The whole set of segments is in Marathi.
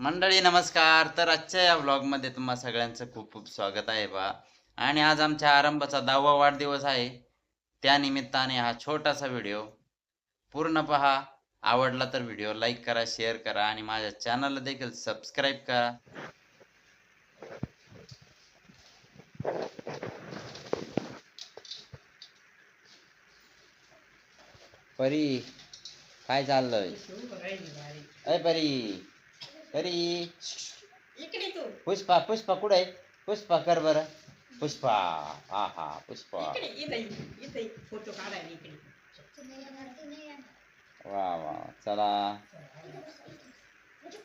मंडळी नमस्कार. तर आजच्या या व्लॉगमध्ये तुम्हा सगळ्यांचं खूप खूप स्वागत आहे बा. आणि आज आमच्या आरंभाचा दहावा वाढदिवस आहे. त्या निमित्ताने हा छोटासा व्हिडिओ पूर्ण पहा. आवडला तर व्हिडिओ लाईक करा शेअर करा आणि माझ्या चॅनलला देखील सबस्क्राईब करा. परी काय चाललंय? अय परी. परी इकडे तू. पुष्पा पुष्पा कुठे आहे? पुष्पा कर बरं. पुष्पा हा हा पुष्पा. इकडे इथं इथं फोटो काढायला इकडे. वा वा चला.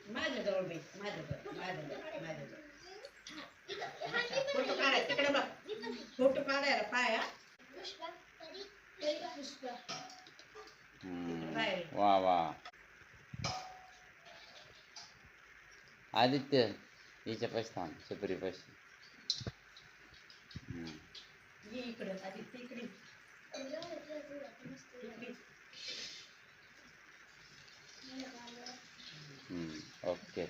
माझ्याजवळ बाई माझ्याजवळ माझ्याजवळ माझ्याजवळ फोटो काढायला तिकडे बघ. फोटो काढायला पाया हम्म, बाहेर. वा वा. आदित्य हिच्या पैसे थांब सुपरी पैसे हम्म, ये इकडे आधी तिकडे इकडे. हम्म, ओके.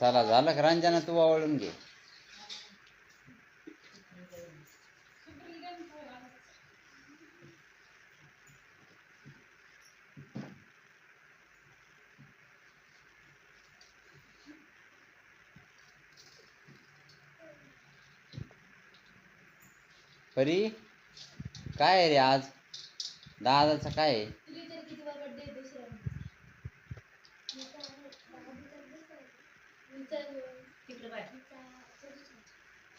चला झालं का रंजना तू आवडून घे. परी काय आहे रे आज? दादाचं काय आहे?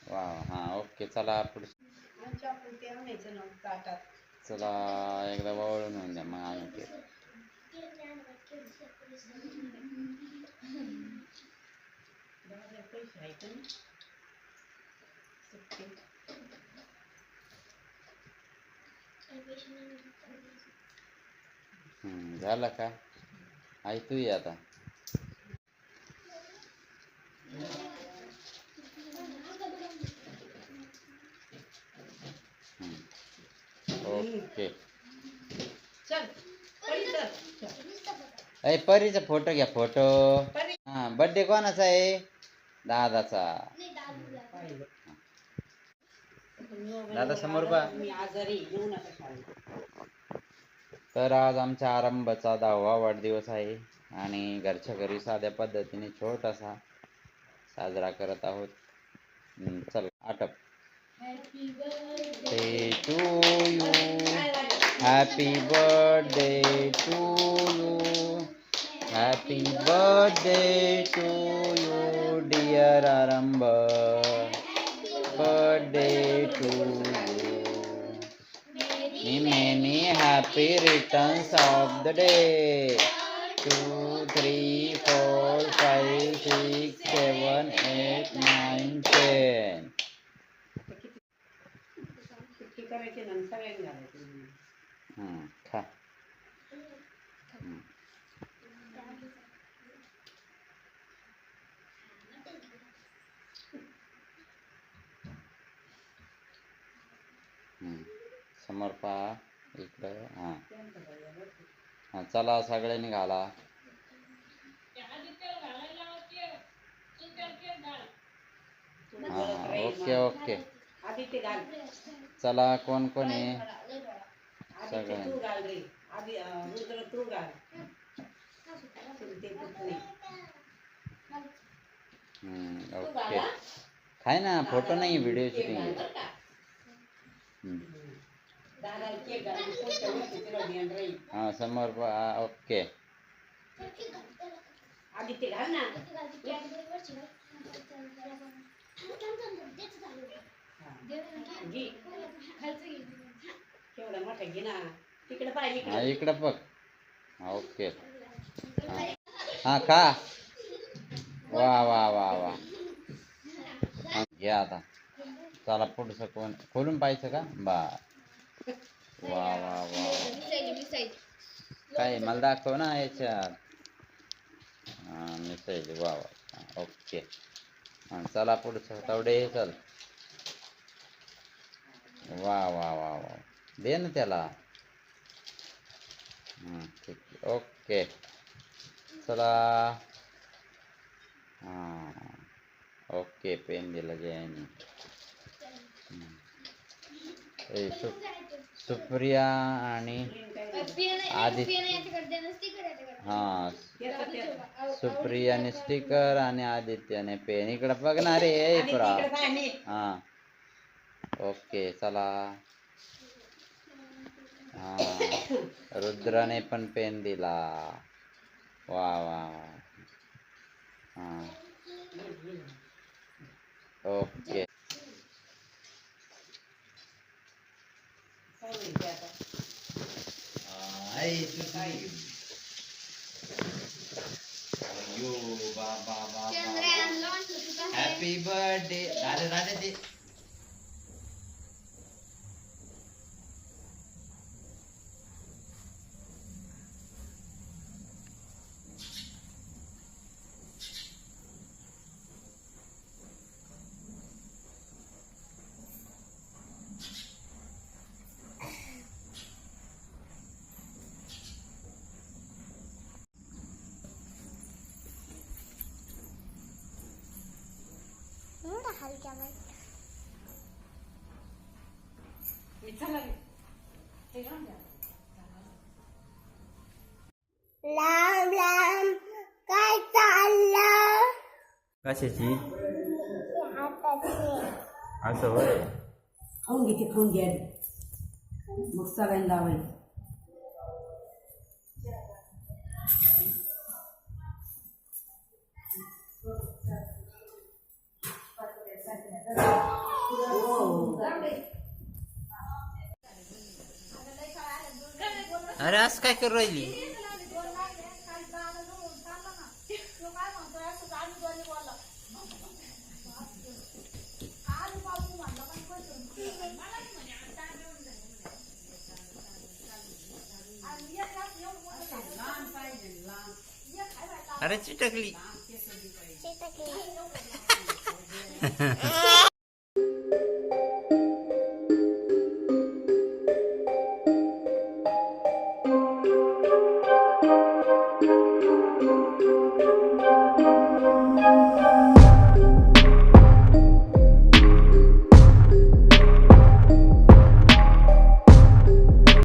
वा हा ओके चला पुढे. चला एकदा वळून होऊन द्या मग आम्ही ते. पैसे आहे का नाही? सुट्टे. हम्म, झालं का? आई तू ये आता. हम्म. ओके. अय परीचा. फोटो घ्या फोटो. हा बर्थडे कोणाचा आहे? दादाचा. दादा समोर पहा. तर आज आमच्या आरंभाचा दहावा वाढदिवस आहे आणि घरच्या घरी साध्या पद्धतीने छोटासा साजरा करत आहोत. चल आटप. Day to you happy birthday to you happy birthday to you dear Aarambh birthday to you many many happy returns of the day two three four five six seven eight nine ten सुट्टी समोर पहा इकडं हां. हां चला सगळ्यांनी घाला हां ओके ओके. चला कोण कोण आहे? तू ओके. काय ना फोटो नाही व्हिडिओ शूटिंग हां समोर ओके. हा. पाहिजे हा इकडे बघ. ओके. हा का वा वा वा वा. घ्या आता. चला पुढचं कोण खोलून पाहायचं का? बा वा वा वा. काय मला दाखव ना याच्यात. हा वा वा ओके. चला पुढचं. तेवढे चल. वा वा वा वा. दे ना त्याला. ठीक ओके. चला. हां. ओके पेन दिला जयाने ए सु सुप्रिया आणि आदित्य. हां सुप्रियाने स्टिकर आणि आदित्याने पेन. इकडं बघणार आहे हां. ओके चला. हां. रुद्राने पण पेन दिला. वा वा वा. हां. ओके. हॅपी बर्थडे दादा दादा दे. कशाची हाताचे असं होय खाऊन घे ते खाऊन घ्या मग सगळ्यांना लावायचं अरे असं काय करू राहिली अरे चिटकली. चिटकली.